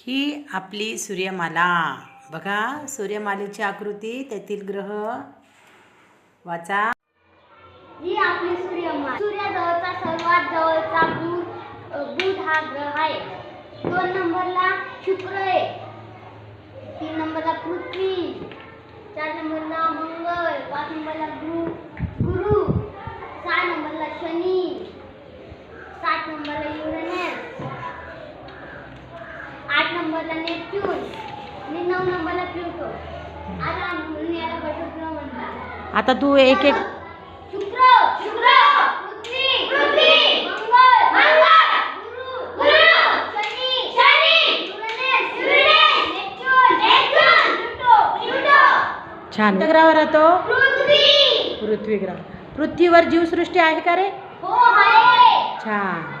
ही आपली सूर्यमाला. बघा सूर्यमालेची आकृती त्यातील ग्रह. वाचा. ही आपली सूर्यमाला. सूर्याजवळचा सर्वात जवळचा बुध बुध हा ग्रह आहे. दोन नंबरला शुक्र आहे. तीन नंबरला पृथ्वी. चार नंबरला मंगळ पाच नंबरला गुरु गुरु. सहा नंबरला शनी. सात नंबरला युरेनस आठ नंबरला नेपच्यून आणि नऊ नंबरला प्लुटो आता म्हणून याला बटरग्रह म्हणतात. आता तू एक एक शुक्र शुक्र पृथ्वी पृथ्वी मंगळ मंगळ गुरु गुरु शनी Shani Uranus Uranus Neptune Neptune Pluto Pluto. छान. ग्रहावर राहतो? पृथ्वी। पृथ्वी ग्रह पृथ्वीवर जीवसृष्टी आहे का रे? हो आहे. छान.